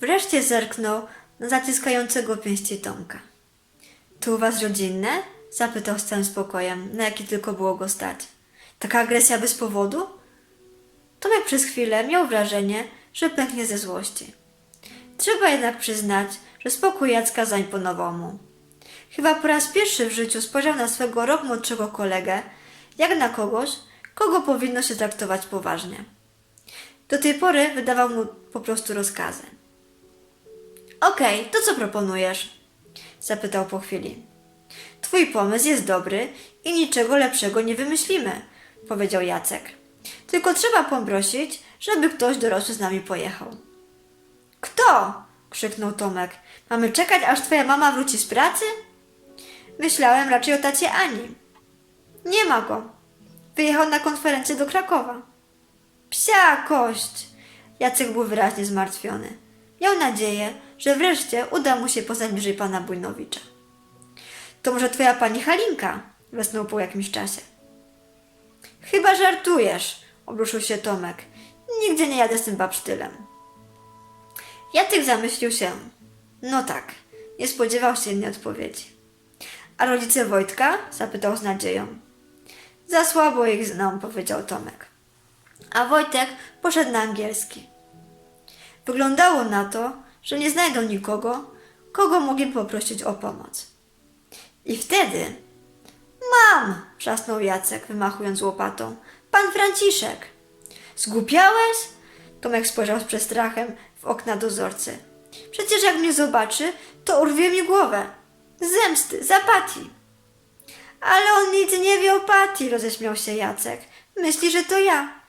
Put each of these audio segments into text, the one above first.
Wreszcie zerknął na zaciskającego pięści Tomka. To u was rodzinne? Zapytał z całym spokojem, na jaki tylko było go stać. Taka agresja bez powodu? Tomek przez chwilę miał wrażenie, że pęknie ze złości. Trzeba jednak przyznać, że spokój Jacka zaimponował mu. Chyba po raz pierwszy w życiu spojrzał na swego rok młodszego kolegę, jak na kogoś, kogo powinno się traktować poważnie. Do tej pory wydawał mu po prostu rozkazy. Okej, to co proponujesz? Zapytał po chwili. Twój pomysł jest dobry i niczego lepszego nie wymyślimy, powiedział Jacek. Tylko trzeba poprosić, żeby ktoś dorosły z nami pojechał. Kto? krzyknął Tomek. Mamy czekać, aż twoja mama wróci z pracy? Myślałem raczej o tacie Ani. Nie ma go. Wyjechał na konferencję do Krakowa. Psia kość! Jacek był wyraźnie zmartwiony. Miał nadzieję, że wreszcie uda mu się poznać bliżej pana Bujnowicza. To może twoja pani Halinka? Wesnął po jakimś czasie. Chyba żartujesz, obruszył się Tomek. Nigdzie nie jadę z tym babsztylem. Jacek zamyślił się. No tak, nie spodziewał się innej odpowiedzi. A rodzice Wojtka? zapytał z nadzieją. Za słabo ich znam, powiedział Tomek. A Wojtek poszedł na angielski. Wyglądało na to, że nie znajdą nikogo, kogo mogli poprosić o pomoc. I wtedy. Mam! wrzasnął Jacek, wymachując łopatą. Pan Franciszek! Zgłupiałeś? Tomek spojrzał z przestrachem w okna dozorcy. Przecież jak mnie zobaczy, to urwie mi głowę. Zemsty, za Pati. Ale on nic nie wie o Pati, roześmiał się Jacek. Myśli, że to ja.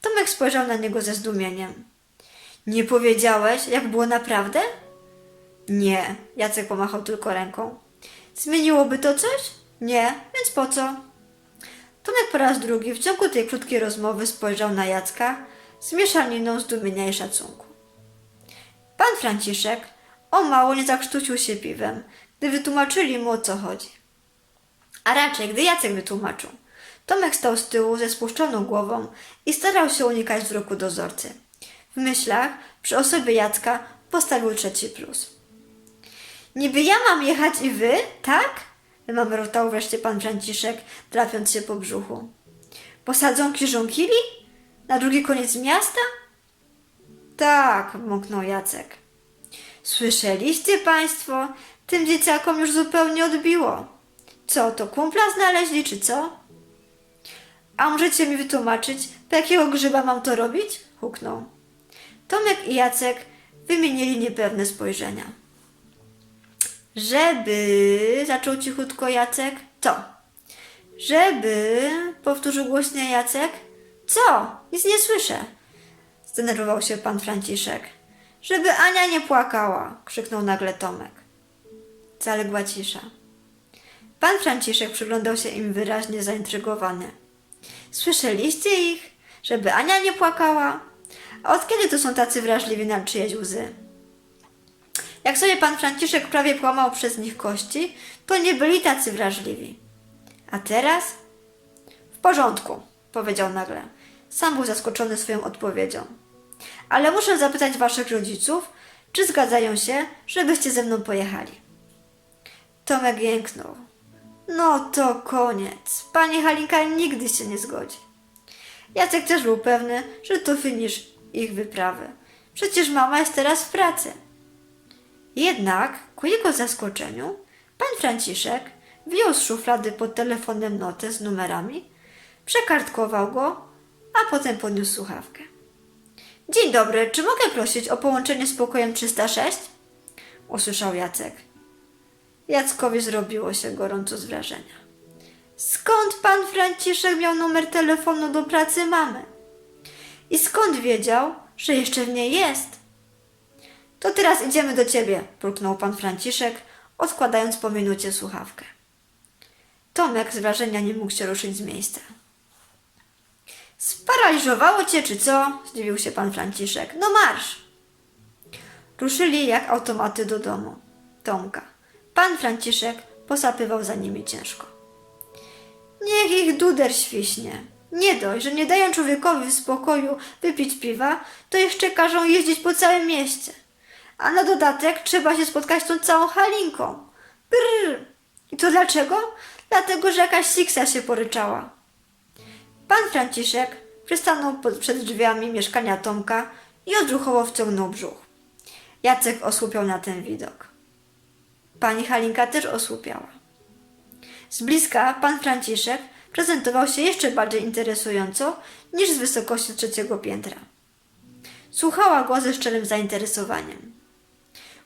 Tomek spojrzał na niego ze zdumieniem. Nie powiedziałeś, jak było naprawdę? Nie, Jacek pomachał tylko ręką. Zmieniłoby to coś? Nie, więc po co? Tomek po raz drugi w ciągu tej krótkiej rozmowy spojrzał na Jacka z mieszaniną zdumienia i szacunku. Pan Franciszek o mało nie zakrztusił się piwem, gdy wytłumaczyli mu o co chodzi. A raczej, gdy Jacek wytłumaczył. Tomek stał z tyłu ze spuszczoną głową i starał się unikać wzroku dozorcy. W myślach przy osobie Jacka postawił trzeci plus. Niby ja mam jechać i wy, tak? Wymamrotał wreszcie pan Franciszek, trafiąc się po brzuchu. Posadzonki żonkili? Na drugi koniec miasta? Tak, moknął Jacek. Słyszeliście państwo? Tym dzieciakom już zupełnie odbiło. Co, to kumpla znaleźli, czy co? A możecie mi wytłumaczyć, po jakiego grzyba mam to robić? huknął. Tomek i Jacek wymienili niepewne spojrzenia. Żeby, zaczął cichutko Jacek. Co? Żeby, powtórzył głośniej Jacek. Co? Nic nie słyszę. Zdenerwował się pan Franciszek. Żeby Ania nie płakała, krzyknął nagle Tomek. Zaległa cisza. Pan Franciszek przyglądał się im wyraźnie zaintrygowany. Słyszeliście ich? Żeby Ania nie płakała? A od kiedy to są tacy wrażliwi na czyjeś łzy? Jak sobie pan Franciszek prawie połamał przez nich kości, to nie byli tacy wrażliwi. A teraz? W porządku, powiedział nagle. Sam był zaskoczony swoją odpowiedzią. Ale muszę zapytać waszych rodziców, czy zgadzają się, żebyście ze mną pojechali. Tomek jęknął. No to koniec. Pani Halinka nigdy się nie zgodzi. Jacek też był pewny, że to finisz ich wyprawy. Przecież mama jest teraz w pracy. Jednak, ku jego zaskoczeniu, pan Franciszek wyjął z szuflady pod telefonem notę z numerami, przekartkował go, a potem podniósł słuchawkę. Dzień dobry, czy mogę prosić o połączenie z pokojem 306? Usłyszał Jacek. Jackowi zrobiło się gorąco z wrażenia. Skąd pan Franciszek miał numer telefonu do pracy mamy? I skąd wiedział, że jeszcze w niej jest? To teraz idziemy do ciebie, pruknął pan Franciszek, odkładając po minucie słuchawkę. Tomek z wrażenia nie mógł się ruszyć z miejsca. Sparaliżowało cię, czy co? zdziwił się pan Franciszek. No marsz! Ruszyli jak automaty do domu. Tomka. Pan Franciszek posapywał za nimi ciężko. Niech ich duder świśnie. Nie dość, że nie dają człowiekowi w spokoju wypić piwa, to jeszcze każą jeździć po całym mieście. A na dodatek trzeba się spotkać z tą całą halinką. Brrr. I to dlaczego? Dlatego, że jakaś siksa się poryczała. Pan Franciszek przystanął pod, przed drzwiami mieszkania Tomka i odruchowo wciągnął brzuch. Jacek osłupiał na ten widok. Pani Halinka też osłupiała. Z bliska pan Franciszek prezentował się jeszcze bardziej interesująco niż z wysokości trzeciego piętra. Słuchała go ze szczerym zainteresowaniem.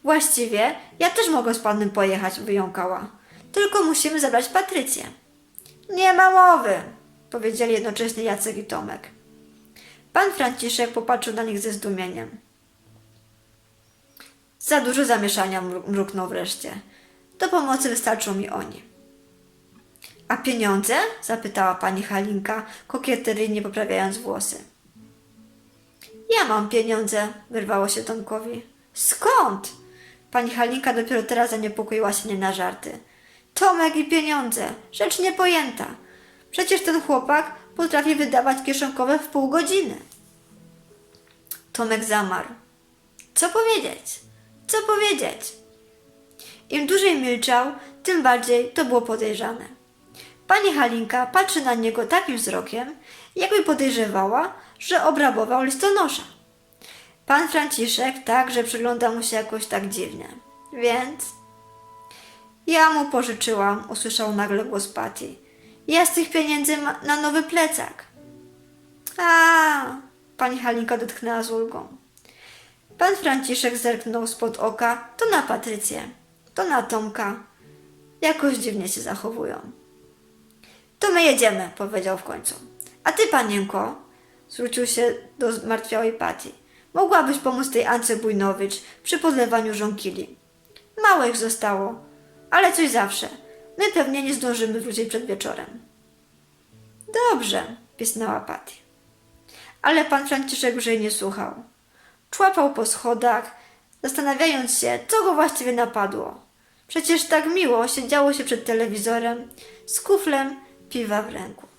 Właściwie ja też mogę z panem pojechać, wyjąkała. Tylko musimy zabrać Patrycję. Nie ma mowy, powiedzieli jednocześnie Jacek i Tomek. Pan Franciszek popatrzył na nich ze zdumieniem. Za dużo zamieszania, mru- mruknął wreszcie. Do pomocy wystarczą mi oni. A pieniądze? zapytała pani Halinka, kokieteryjnie poprawiając włosy. Ja mam pieniądze, wyrwało się Tomkowi. Skąd? Pani Halinka dopiero teraz zaniepokoiła się nie na żarty. Tomek i pieniądze, rzecz niepojęta. Przecież ten chłopak potrafi wydawać kieszonkowe w pół godziny. Tomek zamarł. Co powiedzieć? Co powiedzieć? Im dłużej milczał, tym bardziej to było podejrzane. Pani Halinka patrzy na niego takim wzrokiem, jakby podejrzewała, że obrabował listonosza. Pan Franciszek także przygląda mu się jakoś tak dziwnie. Więc... Ja mu pożyczyłam, usłyszał nagle głos Patty. Ja z tych pieniędzy na nowy plecak. A, pani Halinka dotknęła z ulgą. Pan Franciszek zerknął spod oka to na Patrycję, to na Tomka. Jakoś dziwnie się zachowują. To my jedziemy, powiedział w końcu. A ty, panienko, zwrócił się do zmartwiałej Pati. Mogłabyś pomóc tej Ance Bujnowicz przy podlewaniu żonkili. Mało ich zostało, ale coś zawsze. My pewnie nie zdążymy wrócić przed wieczorem. Dobrze, pisnęła Pati. Ale pan Franciszek już jej nie słuchał. Człapał po schodach, zastanawiając się, co go właściwie napadło. Przecież tak miło siedziało się przed telewizorem z kuflem piwa w ręku.